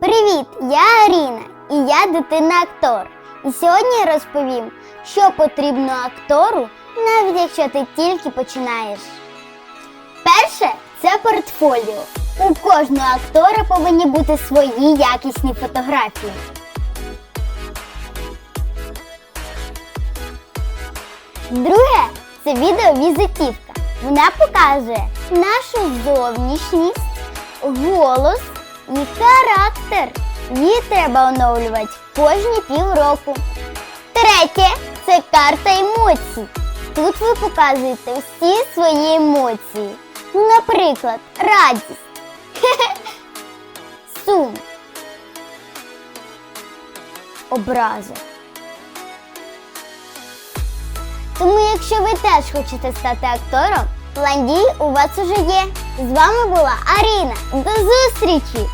Привіт, я Аріна і я дитина-актор. І сьогодні я розповім, що потрібно актору, навіть якщо ти тільки починаєш. Перше це портфоліо. У кожного актора повинні бути свої якісні фотографії. Друге це відеовізитівка. Вона показує нашу зовнішність, голос і характер. Її треба оновлювати кожні півроку. Третє це карта емоцій. Тут ви показуєте всі свої емоції. Наприклад, радість, сум, образа. Тому, якщо ви теж хочете стати актором, план дій у вас уже є. З вами була Аріна. До зустрічі!